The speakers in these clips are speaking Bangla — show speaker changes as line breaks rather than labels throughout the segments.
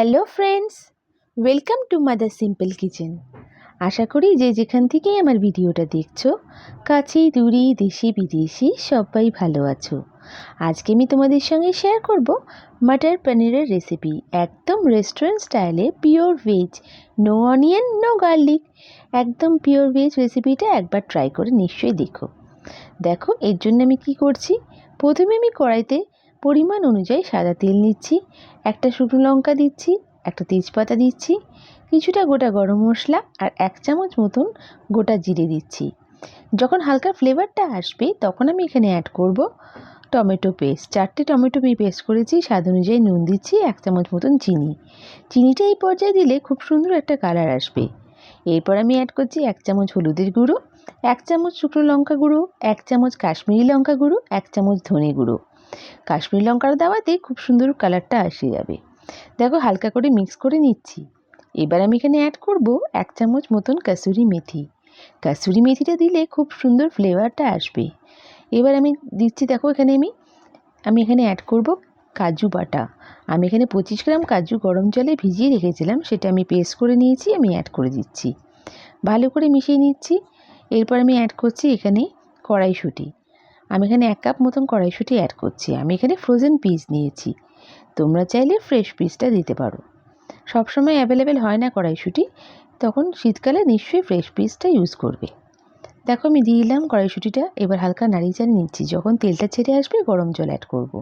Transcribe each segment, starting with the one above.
Hello friends, welcome to mother simple kitchen. আশা করি যে যেখান থেকেই আমার ভিডিওটা দেখছ, কাছেই দূরে দেশি, বিদেশি সবাই ভালো আছো। আজকে আমি তোমাদের সঙ্গে শেয়ার করব মাটার পনিরের রেসিপি একদম রেস্টুরেন্ট স্টাইলে pure veg no onion no garlic একদম পিওর ভেজ রেসিপিটা একবার ট্রাই করে নিশ্চয়ই দেখো। দেখো, এর জন্য আমি কি করছি? প্রথমে আমি কড়াইতে পরিমাণ অনুযায়ী সাদা তেল নিচ্ছি, একটা শুকনো লঙ্কা দিচ্ছি, একটা তেজপাতা দিচ্ছি, কিছুটা গোটা গরম মশলা আর এক চামচ মতন গোটা জিরে দিচ্ছি। যখন হালকা ফ্লেভারটা আসবে, তখন আমি এখানে অ্যাড করব টমেটো পেস্ট চারটে টমেটো আমি পেস্ট করেছি, স্বাদ অনুযায়ী নুন দিচ্ছি, এক চামচ মতন চিনি। চিনিটা এই পর্যায়ে দিলে খুব সুন্দর একটা কালার আসবে। এরপর আমি অ্যাড করছি এক চামচ হলুদের গুঁড়ো, এক চামচ শুকনো লঙ্কা গুঁড়ো, এক চামচ কাশ্মীরি লঙ্কা গুঁড়ো, এক চামচ ধনে গুঁড়ো। কাশ্মীরি লঙ্কার দেওয়াতে খুব সুন্দর কালারটা আসে যাবে। দেখো, হালকা করে মিক্স করে নিচ্ছি। এবার আমি এখানে অ্যাড করব এক চামচ মতন কাসুরি মেথি। কাসুরি মেথিটা দিলে খুব সুন্দর ফ্লেভারটা আসবে। এবার আমি দিচ্ছি, দেখো, এখানে আমি আমি এখানে অ্যাড করব কাজু বাটা। আমি এখানে পঁচিশ গ্রাম কাজু গরম জলে ভিজিয়ে রেখেছিলাম, সেটা আমি পেস্ট করে নিয়েছি, আমি অ্যাড করে দিচ্ছি। ভালো করে মিশিয়ে নিচ্ছি। এরপর আমি অ্যাড করছি এখানে কড়াইশুঁটি। আমি এখানে এক কাপ মতন কড়াইশুঁটি অ্যাড করছি। আমি এখানে ফ্রোজেন পিস নিয়েছি। তোমরা চাইলে ফ্রেশ পিসটা দিতে পারো। সবসময় অ্যাভেলেবেল হয় না কড়াইশুঁটি। তখন শীতকালে নিশ্চয়ই ফ্রেশ পিসটা ইউজ করবে। দেখো আমি দিয়ে দিলাম কড়াইশুঁটিটা। এবার হালকা নাড়িয়ে চাড়িয়ে নিচ্ছি। যখন তেলটা ছেড়ে আসবে, গরম জল অ্যাড করব।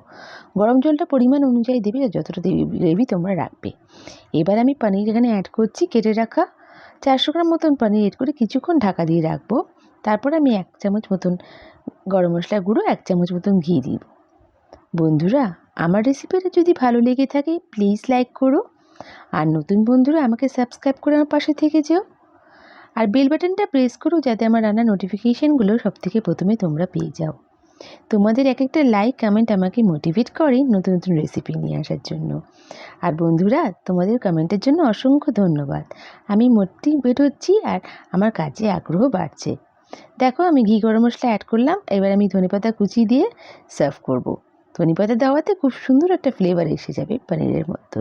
গরম জলটা পরিমাণ অনুযায়ী দেবে যতটা গ্রেভি তোমরা রাখবে। এবার আমি পানির এখানে অ্যাড করছি। কেটে রাখা চারশো গ্রাম মতন পানির এড করে কিছুক্ষণ ঢাকা দিয়ে রাখব। তারপর আমি এক চামচ মতন গরম মশলা গুঁড়ো, এক চামচ মতন ঘি দিব। বন্ধুরা, আমার রেসিপিটা যদি ভালো লেগে থাকে প্লিজ লাইক করো। আর নতুন বন্ধুরা, আমাকে সাবস্ক্রাইব করে আমার পাশে থেকে যেও। আর বেল বাটনটা প্রেস করো, যাতে আমার রান্নার নোটিফিকেশানগুলো সব থেকে প্রথমে তোমরা পেয়ে যাও। তোমাদের এক একটা লাইক কমেন্ট আমাকে মোটিভেট করে নতুন নতুন রেসিপি নিয়ে আসার জন্য। আর বন্ধুরা, তোমাদের কমেন্টের জন্য অসংখ্য ধন্যবাদ। আমি মোটিভেট হচ্ছি আর আমার কাজে আগ্রহ বাড়ছে। দেখো আমি ঘি গরম মশলা অ্যাড করলাম, এবার আমি ধনেপাতা কুচি দিয়ে সার্ভ করব। ধনেপাতা দেওয়াতে খুব সুন্দর একটা ফ্লেভার এসে যাবে পনিরের মতো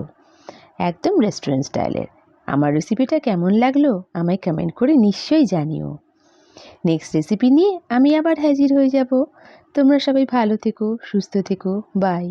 একদম রেস্টুরেন্ট স্টাইলের আমার রেসিপিটা কেমন লাগল আমায় কমেন্ট করে নিশ্চয়ই জানিও। নেক্সট রেসিপি নিয়ে আমি আবার হাজির হয়ে যাব। তোমরা সবাই ভালো থেকো, সুস্থ থেকো বাই